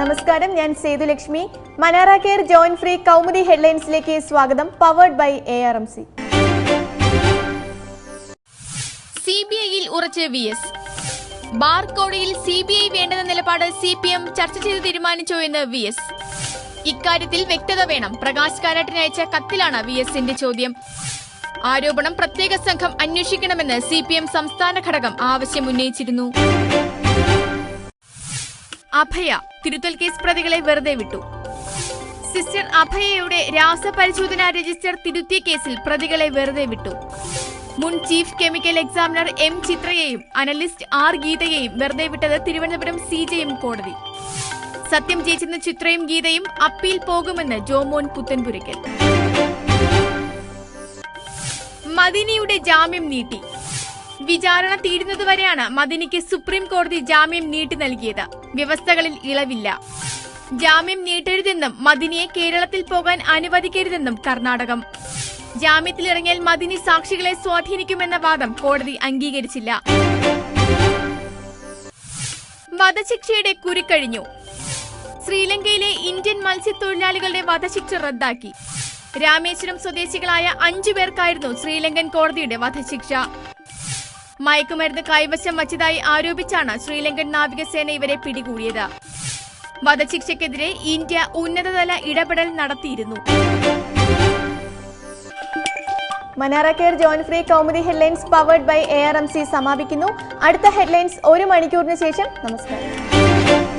നമസ്കാരം ഞാൻ Sethulakshmi Manara care joint free Kaumudi ഹെഡ്ലൈൻസിലേക്ക് സ്വാഗതം powered by A R M C C B ഐയിൽ ഉറച്ച് വി എസ് ബാർ കോടതിയിൽ വേണ്ടെന്ന നിലപാട് സിപിഎം ചർച്ച ചെയ്ത് തീരുമാനിച്ചു എന്ന് വി എസ് ഇക്കാര്യത്തിൽ വ്യക്തത വേണം. പ്രകാശ് കാരാട്ടിന് അയച്ച കത്തിലാണ് വി എസിന്റെ ചോദ്യം. ആരോപണം പ്രത്യേക സംഘം അന്വേഷിക്കണമെന്ന് സിപിഎം സംസ്ഥാന ഘടകം ആവശ്യം ഉന്നയിച്ചിരുന്നു. അഭയ തിരുത്തൽ കേസ് പ്രതികളെ വെറുതെ വിട്ടു. സിസ്റ്റർ അഭയയുടെ രാസപരിശോധന രജിസ്റ്റർ തിരുത്തിയ കേസിൽ പ്രതികളെ വെറുതെ വിട്ടു. മുൻ ചീഫ് കെമിക്കൽ എക്സാമിനർ എം ചിത്രയെയും അനലിസ്റ്റ് ആർ ഗീതയെയും വെറുതെ വിട്ടത് തിരുവനന്തപുരം സി ജെ എം കോടതി. സത്യം ജയിച്ചെന്ന ചിത്രയും ഗീതയും അപ്പീൽ പോകുമെന്ന് ജോമോൻ പുത്തൻപുരയ്ക്കൽ. മദിനിയുടെ ജാമ്യം നീട്ടി. വിചാരണ തീരുന്നതുവരെയാണ് മദിനിക്ക് സുപ്രീം കോടതി ജാമ്യം നീട്ടി നൽകിയത്. വ്യവസ്ഥകളിൽ ഇളവില്ല. ജാമ്യം നീട്ടരുതെന്നും മദിനിയെ കേരളത്തിൽ പോകാൻ അനുവദിക്കരുതെന്നും കർണാടകം. ജാമ്യത്തിലിറങ്ങിയാൽ മദിനി സാക്ഷികളെ സ്വാധീനിക്കുമെന്ന വാദം കോടതി അംഗീകരിച്ചില്ല. വധശിക്ഷയുടെ കുരുക്കഴിഞ്ഞു. ശ്രീലങ്കയിലെ ഇന്ത്യൻ മത്സ്യത്തൊഴിലാളികളുടെ വധശിക്ഷ റദ്ദാക്കി. രാമേശ്വരം സ്വദേശികളായ അഞ്ചു പേർക്കായിരുന്നു ശ്രീലങ്കൻ കോടതിയുടെ വധശിക്ഷ. മയക്കുമരുന്ന് കൈവശം വച്ചതായി ആരോപിച്ചാണ് ശ്രീലങ്കൻ നാവികസേന ഇവരെ പിടികൂടിയത്. വധശിക്ഷയ്ക്കെതിരെ ഇന്ത്യ ഉന്നതതല ഇടപെടൽ നടത്തിയിരുന്നു. Manara care free Kaumudi headlines powered by A R M C സമാപിക്കുന്നു. അടുത്ത ഹെഡ്ലൈൻസ് ഒരു മണിക്കൂറിന് ശേഷം. നമസ്കാരം.